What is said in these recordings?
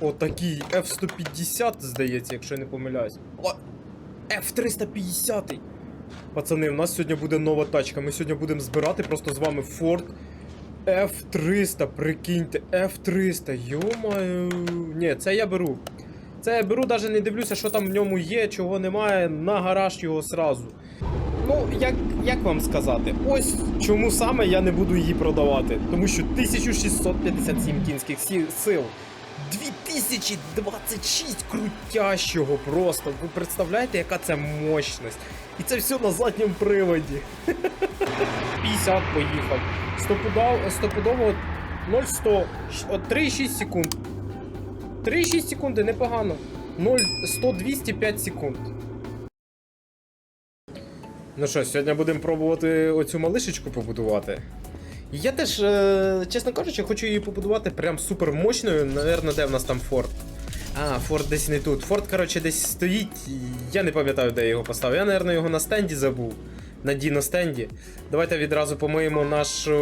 Отакий F-150, здається, якщо я не помиляюсь. О, F-350. Пацани, в нас сьогодні буде нова тачка. Ми сьогодні будемо збирати просто з вами Ford F300. Прикиньте, F300. Йомаю. Ні, це я беру. Це я беру, навіть не дивлюся, що там в ньому є, чого немає, на гараж його сразу. Ну, як, як вам сказати, ось чому саме я не буду її продавати. Тому що 1657 кінських сил. 2026 крутящого просто. Ви представляєте, яка це мощність? І це все на задньому приводі. 50 поїхав. Стопудов, стопудово 0,100. От 3,6 секунд. 3,6 секунди, непогано. 0, 100, 205 секунд. Ну що, сьогодні будемо пробувати оцю малишечку побудувати. Я теж, е, чесно кажучи, хочу її побудувати прям супер мощною. Наверно, де в нас там Форд? А, Форд десь не тут. Форд, коротше, десь стоїть. Я не пам'ятаю, де я його поставив. Я, наверно, його на стенді забув. На Діно стенді. Давайте відразу помиємо нашу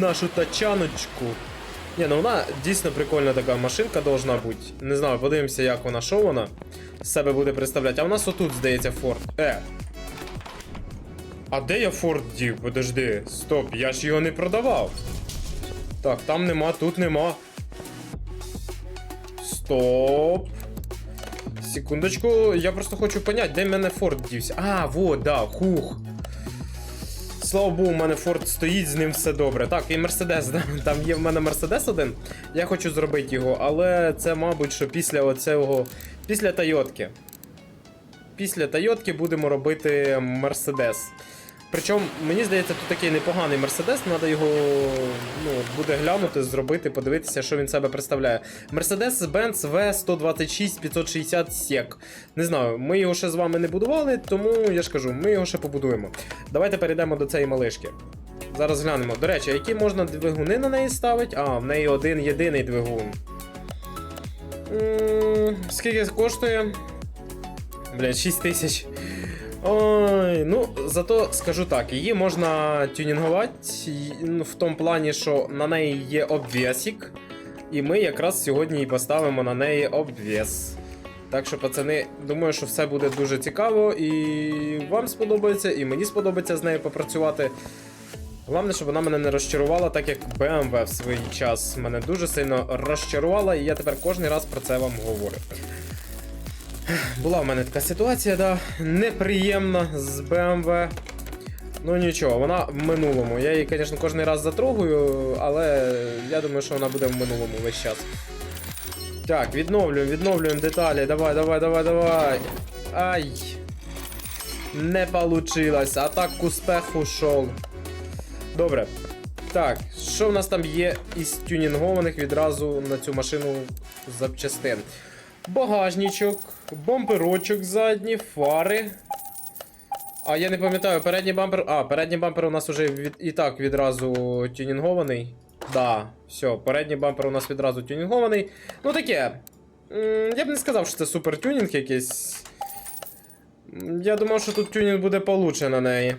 нашу тачаночку. Ні, ну вона дійсно прикольна така машинка должна бути. Не знаю, подивимося, як вона, що вона з себе буде представляти. А в нас отут, здається, Форд. Е. А де я Форд дів? Подожди. Стоп, я ж його не продавав. Так, там нема, тут нема. Стоп. Секундочку, я просто хочу понять, де в мене Форд дівся. А, вот, да, хух. Слава Богу, у мене Форд стоїть, з ним все добре. Так, і Мерседес, там є в мене Мерседес один. Я хочу зробити його, але це, мабуть, що після оцього. Після Тойотки. Після Тойотки будемо робити Мерседес. Причому, мені здається, тут такий непоганий Мерседес, треба його ну, буде глянути, зробити, подивитися, що він себе представляє. Mercedes-Benz V126 560 SEC. Не знаю, ми його ще з вами не будували, тому я ж кажу, ми його ще побудуємо. Давайте перейдемо до цієї малишки. Зараз глянемо. До речі, які можна двигуни на неї ставити? А, в неї один єдиний двигун. М, Скільки коштує? Блядь, 6 тисяч. Ой, ну зато скажу так, її можна тюнінгувати ну, в тому плані, що на неї є обвісик, і ми якраз сьогодні і поставимо на неї обвіс. Так що, пацани, думаю, що все буде дуже цікаво, і вам сподобається, і мені сподобається з нею попрацювати. Головне, щоб вона мене не розчарувала, так як BMW в свій час мене дуже сильно розчарувала, і я тепер кожен раз про це вам говорю. Була в мене така ситуація, да, неприємна з BMW. Ну нічого, вона в минулому. Я її, звісно, кожен раз затрогую, але я думаю, що вона буде в минулому весь час. Так, відновлюємо, відновлюємо деталі. Давай, давай, давай, давай. Ай. Не получилось. А так к успеху шов. Добре. Так, що в нас там є із тюнінгованих відразу на цю машину запчастин? Багажничок, бамперочок задній, фари. А я не пам'ятаю, передній бампер. А, передній бампер у нас уже від... і так відразу тюнінгований. Да, все, передній бампер у нас відразу тюнінгований. Ну таке. Я б не сказав, що це супер тюнінг якийсь. Я думав, що тут тюнінг буде получше на неї.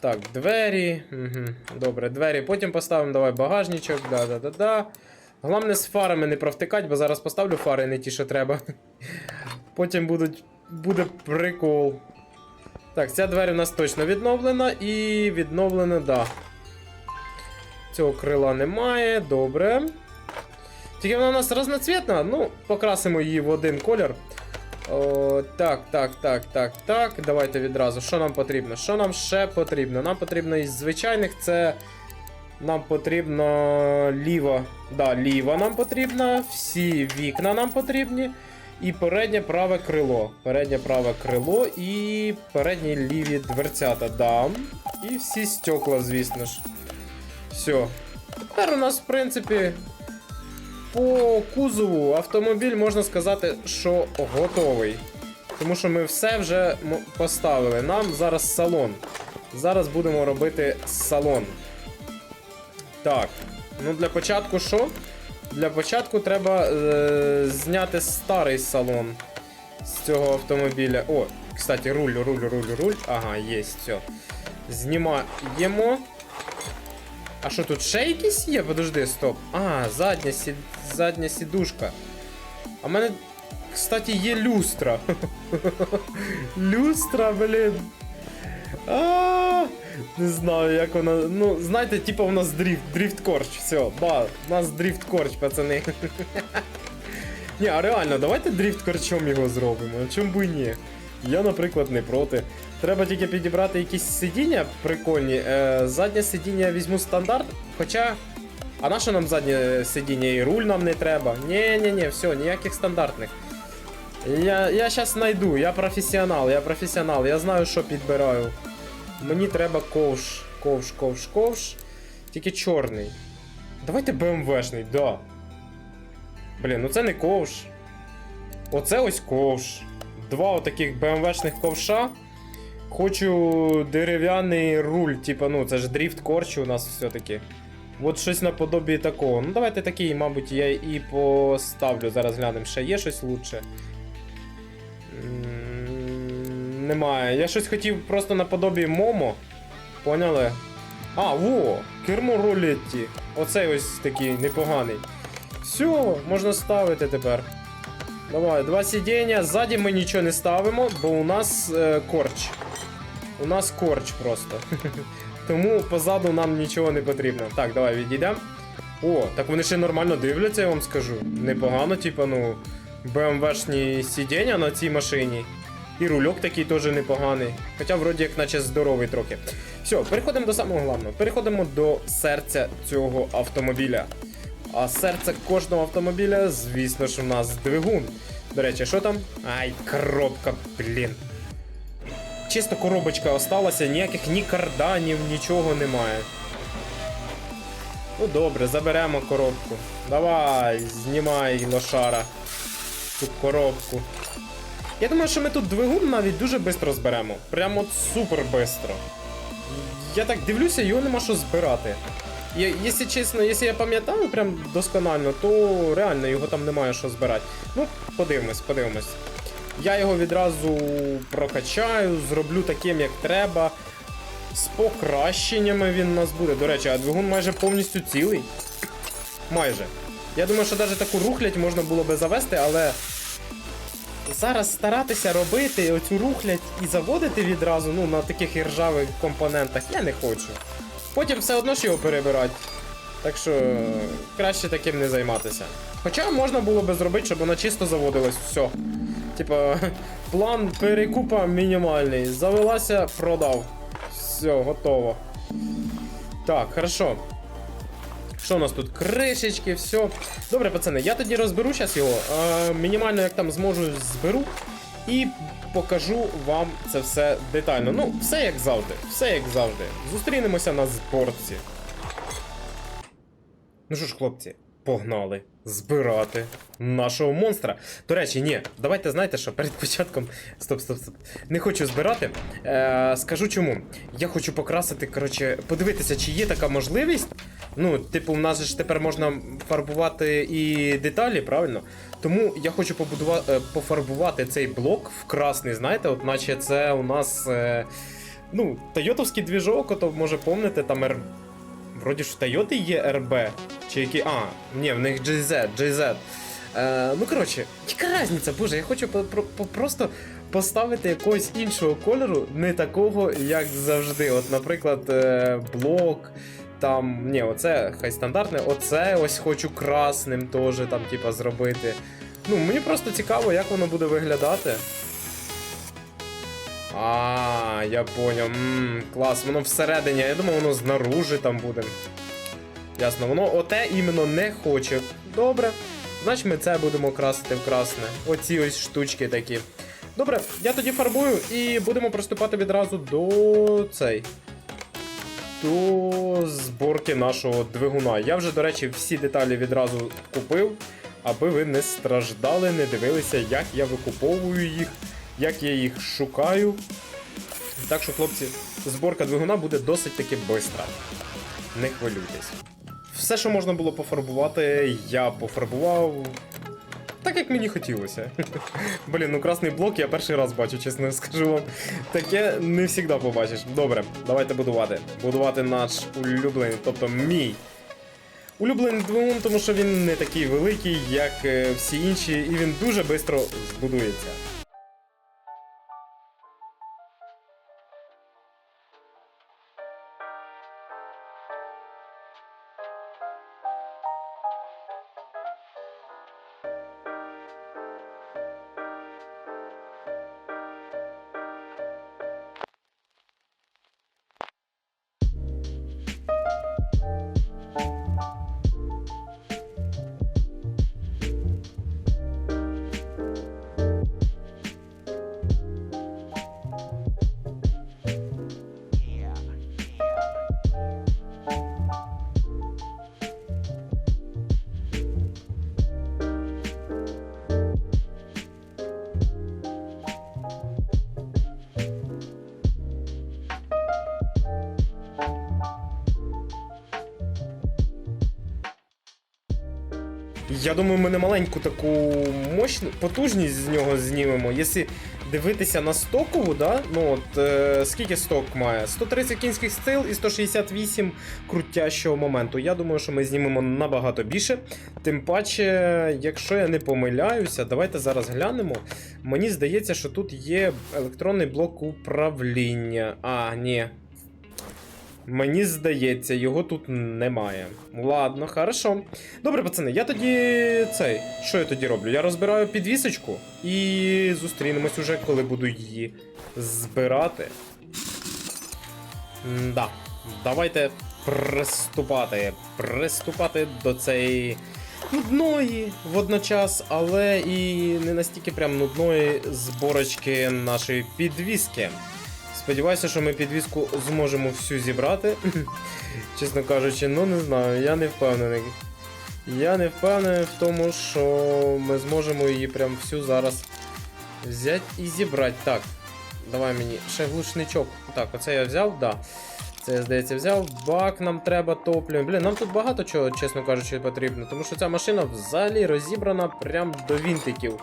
Так, двері. Угу. Добре, двері. Потім поставимо давай багажничок. Да-да-да-да. Головне з фарами не провтикати, бо зараз поставлю фари не ті, що треба. Потім будуть, буде прикол. Так, ця двері у нас точно відновлена і відновлена, да. Цього крила немає, добре. Тільки вона у нас разноцвітна, ну, покрасимо її в один колір. О, так, так, так, так, так. Давайте відразу. Що нам потрібно? Що нам ще потрібно? Нам потрібно із звичайних це. Нам потрібно ліва. Да, ліва нам потрібна. Всі вікна нам потрібні. І переднє праве крило. Переднє праве крило і передні ліві дверцята дам. І всі стекла, звісно ж. Все. Тепер у нас, в принципі, по кузову автомобіль можна сказати, що готовий. Тому що ми все вже поставили. Нам зараз салон. Зараз будемо робити салон. Так, ну для початку що? Для початку треба е, зняти старий салон з цього автомобіля. О, кстати, руль, руль, руль, руль. Ага, є, все. Знімаємо. А що тут ще якісь є? Подожди, стоп. А, задня сі... задня сідушка. А в мене, кстати, є люстра. люстра, блін. Не знаю, як вона. Ну, знаєте, типу у нас дріфт, дріфт корч. Все, да, у нас дріфт корч, пацани. Ні, а реально, давайте дріфт корчом його зробимо. Чому би і ні? Я, наприклад, не проти. Треба тільки підібрати якісь сидіння прикольні. Е, заднє сидіння візьму стандарт, хоча. А на що нам заднє сидіння? І руль нам не треба. ні ні ні все, ніяких стандартних. Я, я щас знайду, я професіонал, я професіонал, я знаю, що підбираю. Мені треба ковш, ковш, ковш, ковш. Тільки чорний. Давайте БМВшний, да. Блін, ну це не ковш. Оце ось ковш. Два отаких БМВшних ковша. Хочу дерев'яний руль, типа, ну це ж дріфт корчі у нас все-таки. От щось наподобі такого. Ну давайте такий, мабуть, я і поставлю. Зараз глянемо, ще є щось лучше. Немає. Я щось хотів просто наподобі Момо. Поняли? А, во! Кермо рулетті. Оцей ось такий непоганий. Все, можна ставити тепер. Давай, два сидіння. Ззаді ми нічого не ставимо, бо у нас е, корч. У нас корч просто. Тому позаду нам нічого не потрібно. Так, давай відійдемо. О, так вони ще нормально дивляться, я вам скажу. Непогано, типа, ну, БМВшні сидіння на цій машині. І рульок такий теж непоганий. Хоча, вроді, як наче здоровий трохи. Все, переходимо до самого головного. Переходимо до серця цього автомобіля. А серце кожного автомобіля, звісно ж, у нас двигун. До речі, що там? Ай, коробка, блін. Чисто коробочка осталася, ніяких ні карданів, нічого немає. Ну добре, заберемо коробку. Давай, знімай лошара. Цю коробку. Я думаю, що ми тут двигун навіть дуже швидко зберемо. Прямо супер швидко. Я так дивлюся, його нема що збирати. Я, якщо чесно, якщо я пам'ятаю прям досконально, то реально його там немає що збирати. Ну, подивимось, подивимось. Я його відразу прокачаю, зроблю таким, як треба. З покращеннями він у нас буде. До речі, а двигун майже повністю цілий. Майже. Я думаю, що навіть таку рухлядь можна було би завести, але зараз старатися робити оцю рухлядь і заводити відразу ну, на таких іржавих компонентах я не хочу. Потім все одно ж його перебирати. Так що краще таким не займатися. Хоча можна було би зробити, щоб воно чисто заводилось. Все. Типа, план перекупа мінімальний. Завелася, продав. Все, готово. Так, хорошо. Що у нас тут? Кришечки, все. Добре, пацани, я тоді розберу зараз його. Е, мінімально як там зможу зберу. І покажу вам це все детально. Ну, все як завжди. Все як завжди. Зустрінемося на зборці. Ну що ж, хлопці, погнали збирати нашого монстра. До речі, ні, давайте знаєте що, перед початком. Стоп, стоп, стоп. Не хочу збирати. Е, скажу чому. Я хочу покрасити, коротше, подивитися, чи є така можливість. Ну, типу, у нас ж тепер можна фарбувати і деталі, правильно? Тому я хочу побудувати, пофарбувати цей блок в красний, знаєте, от наче це у нас. Е, ну, Тойотовський двіжок, ото може помните, там Р... Вроді ж в Тойоти є РБ. Чи які. А, ні, в них GZ, GZ. Е, ну, коротше, яка різниця, боже, я хочу просто поставити якогось іншого кольору, не такого, як завжди. От, наприклад, е, блок. Там, ні, оце хай стандартне, оце ось хочу красним теж там, типа, зробити. Ну, мені просто цікаво, як воно буде виглядати. А, я поняв. Клас, воно всередині, я думав, воно знаружи там буде. Ясно, воно оте іменно не хоче. Добре. Значить ми це будемо красити в красне. Оці ось штучки такі. Добре, я тоді фарбую і будемо приступати відразу до цей. До зборки нашого двигуна. Я вже, до речі, всі деталі відразу купив, аби ви не страждали, не дивилися, як я викуповую їх, як я їх шукаю. Так що, хлопці, зборка двигуна буде досить таки швидка. Не хвилюйтесь. Все, що можна було пофарбувати, я пофарбував. Так як мені хотілося. Блін, ну красний блок я перший раз бачу, чесно скажу вам. Таке не завжди побачиш. Добре, давайте будувати. Будувати наш улюблений, тобто мій Улюблений двигун, тому що він не такий великий, як е, всі інші, і він дуже швидко збудується. Я думаю, ми не маленьку таку мощну потужність з нього знімемо. Якщо дивитися на стокову, да? ну от е, скільки сток має? 130 кінських сил і 168 крутящого моменту. Я думаю, що ми знімемо набагато більше. Тим паче, якщо я не помиляюся, давайте зараз глянемо. Мені здається, що тут є електронний блок управління. А, ні. Мені здається, його тут немає. Ладно, хорошо. Добре, пацани, я тоді цей. Що я тоді роблю? Я розбираю підвісочку і зустрінемось уже, коли буду її збирати. Да. Давайте приступати. Приступати до цієї нудної водночас, але і не настільки прям нудної зборочки нашої підвіски. Сподіваюся, що ми підвіску зможемо всю зібрати. Чесно кажучи, ну не знаю, я не впевнений. Я не впевнений в тому, що ми зможемо її прям всю зараз взяти і зібрати. Так, давай мені ще глушничок. Так, оце я взяв, да. Це здається, взяв. Бак нам треба топлю. Блін, нам тут багато чого, чесно кажучи, потрібно, тому що ця машина взагалі розібрана прям до вінтиків.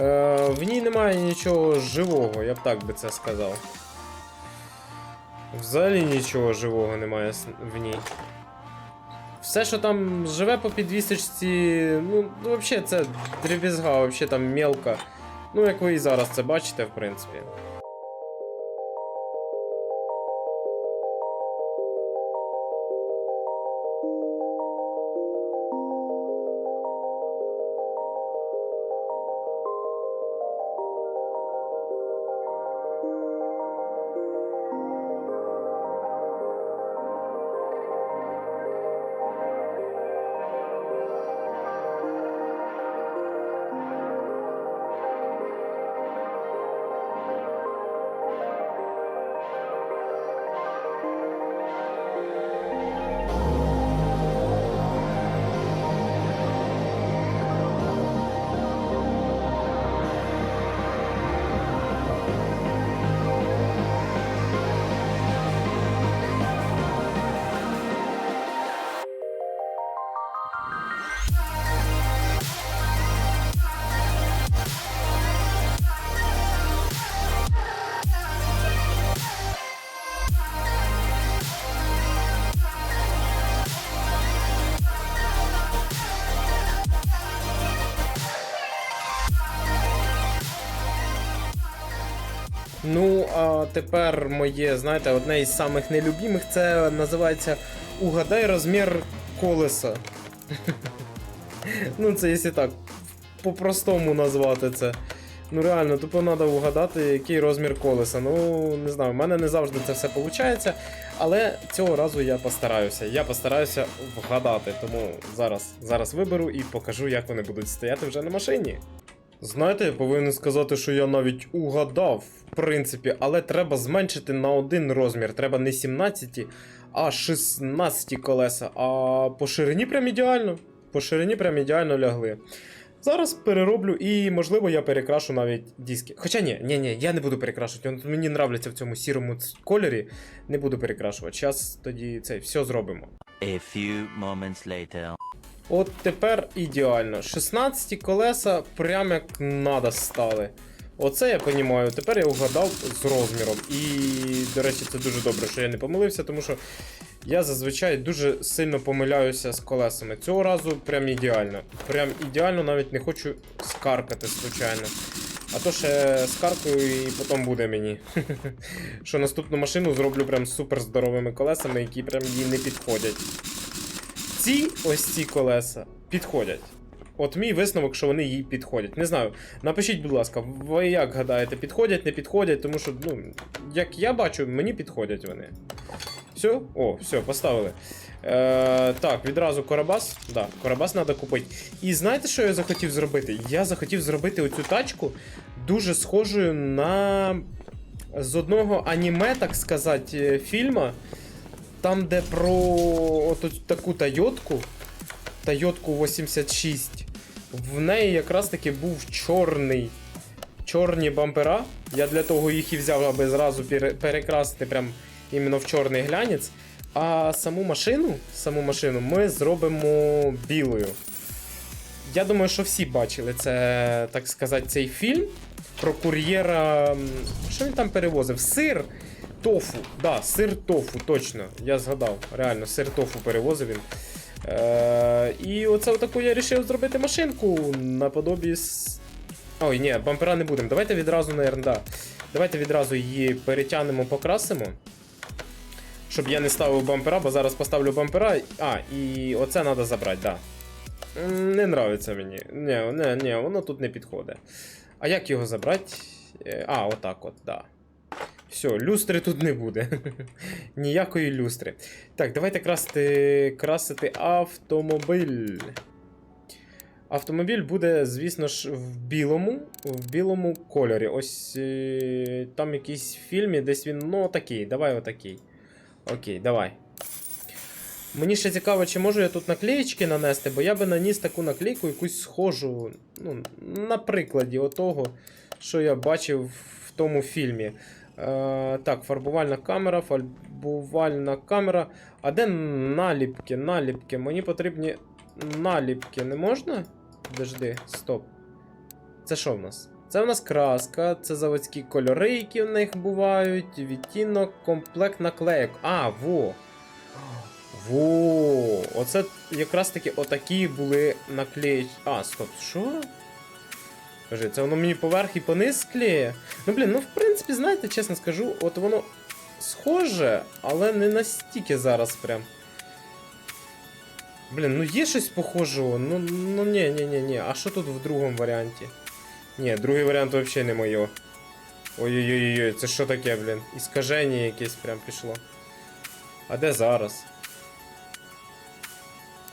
Е, в ній немає нічого живого, я б так би це сказав. Взагалі нічого живого немає в ній. Все, що там живе по підвісочці, ну, ну взагалі це дрібізга, взагалі там мелка. Ну, як ви і зараз це бачите, в принципі. Ну, а тепер моє, знаєте, одне із самих нелюбімих це називається Угадай розмір колеса. Ну, це якщо так, по-простому назвати це. Ну реально, тупо треба угадати, який розмір колеса. Ну, не знаю, в мене не завжди це все виходить, але цього разу я постараюся. Я постараюся вгадати, тому зараз, зараз виберу і покажу, як вони будуть стояти вже на машині. Знаєте, я повинен сказати, що я навіть угадав, в принципі, але треба зменшити на один розмір. Треба не 17, а 16 колеса. А по ширині прям ідеально. По ширині прям ідеально лягли. Зараз перероблю і, можливо, я перекрашу навіть диски. Хоча ні, ні, ні, я не буду перекрашувати. Мені нравиться в цьому сірому кольорі. Не буду перекрашувати. Зараз тоді це все зробимо. A few moments later. От тепер ідеально. 16 колеса прям як надо стали. Оце я розумію. Тепер я угадав з розміром. І, до речі, це дуже добре, що я не помилився, тому що Я зазвичай дуже сильно помиляюся з колесами. Цього разу прям ідеально. Прям ідеально навіть не хочу скаркати, звичайно. А то ще скаркаю і потім буде мені. Що наступну машину зроблю прям супер здоровими колесами, які прям їй не підходять. Ці ось ці колеса підходять. От мій висновок, що вони їй підходять. Не знаю. Напишіть, будь ласка, ви як гадаєте, підходять, не підходять, тому що, ну, як я бачу, мені підходять вони. Все? О, все, поставили. Е, так, відразу Корабас. Да, Корабас треба купити. І знаєте, що я захотів зробити? Я захотів зробити оцю тачку дуже схожою на з одного аніме, так сказати, е, фільма. Там, де про от таку Тойотку, Тойотку 86. В неї якраз таки був чорний. Чорні бампера. Я для того їх і взяв, аби зразу перекрасити прям іменно в чорний глянець. А саму машину, саму машину ми зробимо білою. Я думаю, що всі бачили це, так сказати, цей фільм про кур'єра. Що він там перевозив? Сир тофу. Да, сир тофу, точно. Я згадав. Реально, сир тофу перевозив він. Е, і оце отаку я вирішив зробити машинку наподобі. Ой, ні, бампера не будемо. Давайте відразу, наверное, да. Давайте відразу її перетягнемо, покрасимо. Щоб я не ставив бампера, бо зараз поставлю бампера. А, і оце треба забрати, да. Не нравиться мені. Ні, не, ні, воно тут не підходить. А як його забрати? Е, А, отак от, да. Все, люстри тут не буде. Ніякої люстри. Так, давайте красити, красити автомобіль. Автомобіль буде, звісно ж, в білому, в білому кольорі. Ось е, там якийсь фільмі, десь він, ну, отакий. Давай отакий. Окей, давай. Мені ще цікаво, чи можу я тут наклеєчки нанести, бо я би наніс таку наклейку якусь схожу, ну, на прикладі отого, що я бачив в тому фільмі. Е, так, фарбувальна камера, фарбувальна камера. А де наліпки? Наліпки. Мені потрібні наліпки. Не можна? Дожди, стоп. Це що в нас? Це в нас краска, це заводські кольори, які в них бувають, відтінок, комплект наклеїк. А, во! Во! Оце якраз таки отакі були наклеїч. А, стоп, що? Кажи, це воно мені поверх і пониз? Ну, блін, ну в принципі, знаєте, чесно скажу, от воно схоже, але не настільки зараз прям. Блін, ну є щось похожого. Ну, ну ні, ні, ні, ні. А що тут в другому варіанті? Ні, другий варіант взагалі не моє. Ой-ой-ой, це що таке, блін? Іскаження якесь прям пішло. А де зараз?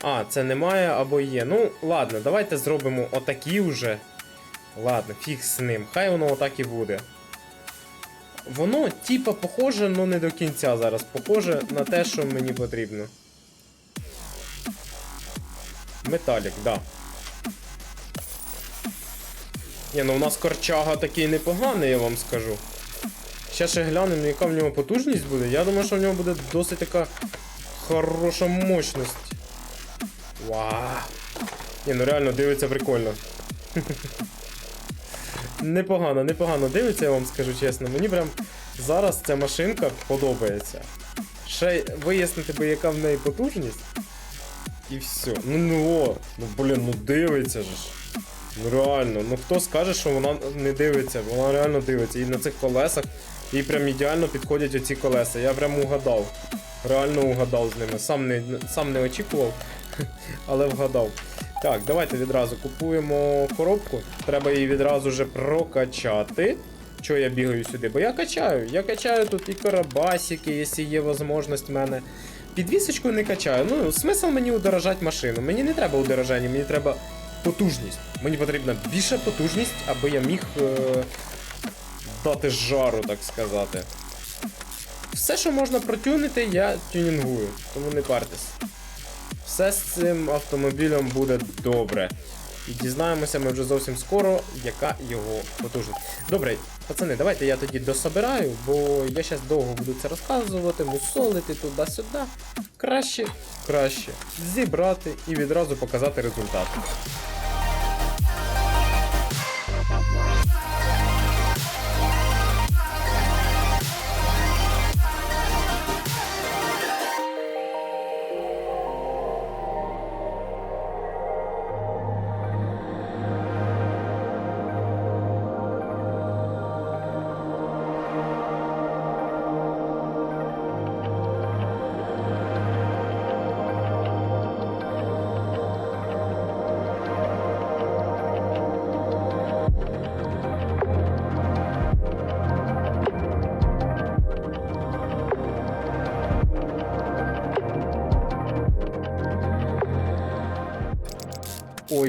А, це немає або є. Ну, ладно, давайте зробимо отакі вже. Ладно, фіг з ним. Хай воно отак і буде. Воно, типа, похоже, але не до кінця зараз. Похоже на те, що мені потрібно. Металік, да. Ні, ну у нас корчага такий непоганий, я вам скажу. Ще ще глянемо, яка в нього потужність буде. Я думаю, що в нього буде досить така хороша мощність. Вау. Ні, ну реально дивиться прикольно. Непогано, непогано дивиться, я вам скажу чесно. Мені прям зараз ця машинка подобається. Ще вияснити би, яка в неї потужність. І все. Ну ну ну блін, ну дивиться ж. Ну реально, ну хто скаже, що вона не дивиться, вона реально дивиться. І на цих колесах їй прям ідеально підходять оці колеса. Я прям угадав. Реально угадав з ними. Сам не, сам не очікував, але вгадав. Так, давайте відразу купуємо коробку. Треба її відразу вже прокачати. Чого я бігаю сюди? Бо я качаю. Я качаю тут і карабасики, якщо є можливість в мене. Підвісочку не качаю. Ну, смисл мені удорожати машину. Мені не треба удорожання, мені треба потужність. Мені потрібна більша потужність, аби я міг е- дати жару, так сказати. Все, що можна протюнити, я тюнінгую, тому не партесь. Все з цим автомобілем буде добре. І дізнаємося ми вже зовсім скоро, яка його потужність. Добре, пацани, давайте я тоді дособираю, бо я зараз довго буду це розказувати, мусолити туди-сюди. Краще, краще зібрати і відразу показати результат.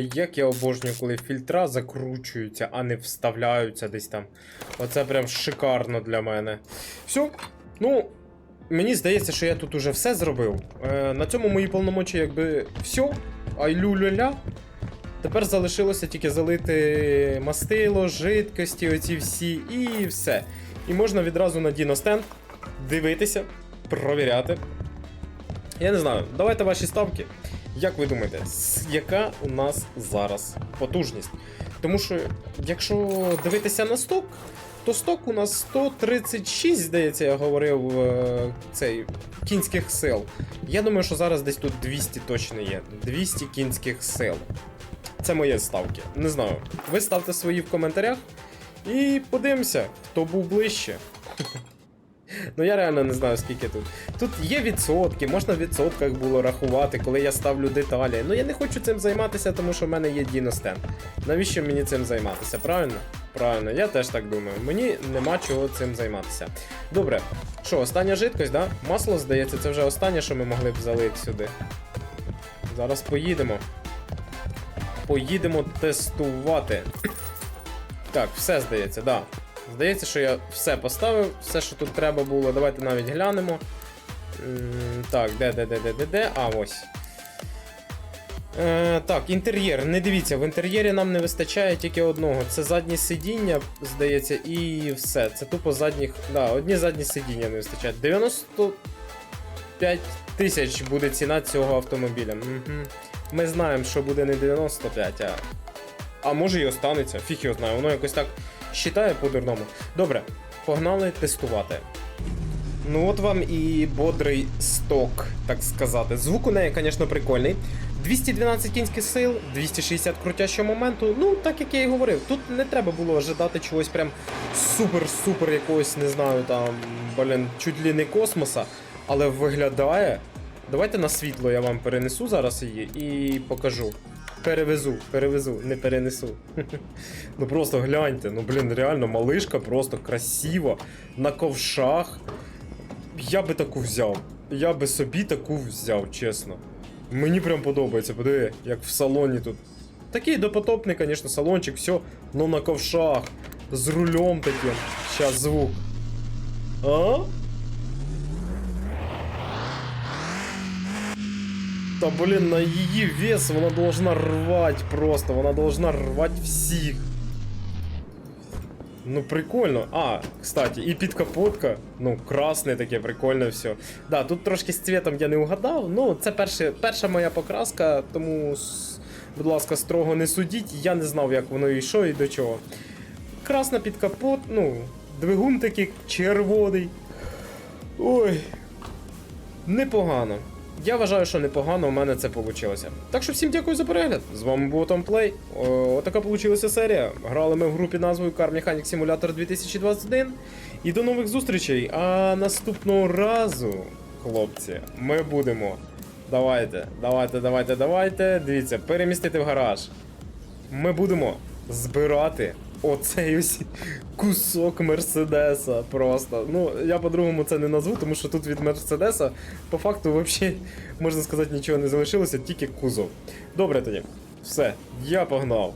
Ой, як я обожнюю, коли фільтра закручуються, а не вставляються десь там. Оце прям шикарно для мене. Все, ну. Мені здається, що я тут уже все зробив. Е, на цьому мої повномочі якби все. Айлю-ля-ля. Тепер залишилося тільки залити мастило, жидкості, оці всі, і все. І можна відразу на Діностенд дивитися, провіряти. Я не знаю, давайте ваші ставки. Як ви думаєте, яка у нас зараз потужність? Тому що, якщо дивитися на сток, то сток у нас 136, здається, я говорив е, цей кінських сил. Я думаю, що зараз десь тут 200 точно є. 200 кінських сил. Це мої ставки. Не знаю. Ви ставте свої в коментарях і подивимося, хто був ближче. Ну я реально не знаю, скільки тут. Тут є відсотки, можна в відсотках було рахувати, коли я ставлю деталі. Ну я не хочу цим займатися, тому що в мене є Діностен. Навіщо мені цим займатися? Правильно? Правильно, я теж так думаю. Мені нема чого цим займатися. Добре, що, остання жидкость, да? Масло, здається, це вже останнє, що ми могли б залити сюди. Зараз поїдемо. Поїдемо тестувати. Так, все здається, да. Здається, що я все поставив, все, що тут треба було. Давайте навіть глянемо. Так, де, де, де, де, де, де? А, ось. Е, так, інтер'єр. Не дивіться, в інтер'єрі нам не вистачає тільки одного. Це задні сидіння, здається, і все. Це тупо задніх. Да, одні задні сидіння не вистачає. 95 тисяч буде ціна цього автомобіля. Угу. Ми знаємо, що буде не 95, а. А може і останеться. Фіг його знає, воно якось так считає по-дурному. Добре, погнали тестувати. Ну от вам і бодрий сток, так сказати. Звук у неї, звісно, прикольний. 212 кінських сил, 260 крутящого моменту. Ну, так як я і говорив, тут не треба було ожидати чогось прям супер-супер якогось, не знаю, там, блін, чуть ли не космоса. Але виглядає. Давайте на світло я вам перенесу зараз її і покажу. Перевезу, перевезу, не перенесу. Ну просто гляньте, ну блін, реально малишка, просто красиво, на ковшах. Я би таку взяв. Я би собі таку взяв, чесно. Мені прям подобається, подиви, як в салоні тут. Такий допотопний, звісно, салончик, все, ну на ковшах, з рулем таким. Щас звук. А? Та блін, на її вес вона должна рвать просто, вона должна рвать всіх. Ну прикольно. А, кстати, і підкапотка. Ну, красне таке, прикольне все. Да, тут трошки з цвітом я не угадав. Ну, це перше, перша моя покраска, тому, будь ласка, строго не судіть. Я не знав, як воно йшло і до чого. Красна під капот, ну, двигун такий червоний. Ой. Непогано. Я вважаю, що непогано у мене це вийшло. Так що всім дякую за перегляд. З вами був Том Плей. О, Отака вийшла серія. Грали ми в групі назвою Car Mechanic Simulator 2021. І до нових зустрічей. А наступного разу, хлопці, ми будемо. Давайте, давайте, давайте, давайте. Дивіться, перемістити в гараж. Ми будемо збирати оцей ось кусок Мерседеса. Просто. Ну, я по-другому це не назву, тому що тут від Мерседеса по факту взагалі, можна сказати, нічого не залишилося, тільки кузов. Добре тоді. Все, я погнав.